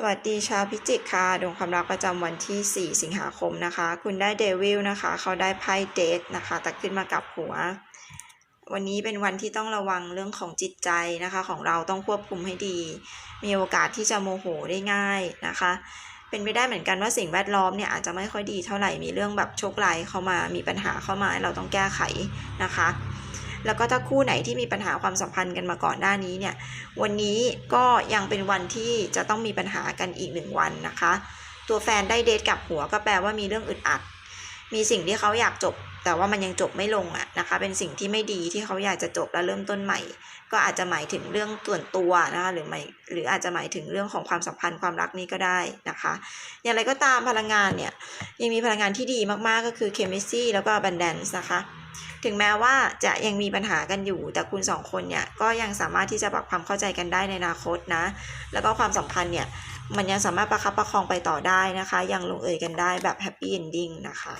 สวัสดีชาวพิจิกค่ะดวงความรักประจำวันที่ 4 สิงหาคมนะคะ คุณได้เดวิลนะคะ เขาได้ไพ่เดทนะคะ แต่ขึ้นมากับหัว วันนี้เป็นวันที่ต้องระวังเรื่องของจิตใจนะคะ ของเราต้องควบคุมให้ดี มีโอกาสที่จะโมโหได้ง่ายนะคะ เป็นไปได้เหมือนกันว่าสิ่งแวดล้อมเนี่ยอาจจะไม่ค่อยดีเท่าไหร่มีเรื่องแบบโชคร้ายเข้ามามีปัญหาเข้ามาให้เราต้องแก้ไขนะคะ แล้วก็ถ้าคู่ไหนที่มีปัญหาความสัมพันธ์กันมาก่อนหน้านี้เนี่ย วันนี้ก็ยังเป็นวันที่จะต้องมีปัญหากันอีกหนึ่งวันนะคะ ตัวแฟนได้เดทกับหัวก็แปลว่ามีเรื่องอึดอัด มีสิ่งที่เขาอยากจบ แต่ว่ามันยังจบไม่ลงอะนะคะ เป็นสิ่งที่ไม่ดีที่เขาอยากจะจบแล้วเริ่มต้นใหม่ ก็อาจจะหมายถึงเรื่องส่วนตัวนะคะหรือไม่หรืออาจจะหมายถึงเรื่องของความสัมพันธ์ความรักนี้ก็ได้นะคะ อย่างไรก็ตามพลังงานเนี่ยยังมีพลังงานที่ดีมากๆก็คือ chemistry แล้วก็ abundance นะคะ ถึงแม้ว่าจะยังมีปัญหากันอยู่ แต่คุณสองคนเนี่ยก็ยังสามารถที่จะปรับความเข้าใจกันได้ในอนาคตนะ แล้วก็ความสัมพันธ์เนี่ยมันยังสามารถประคับประคองไปต่อได้นะคะ ยังลงเอยกันได้แบบแฮปปี้เอนดิ้งนะคะ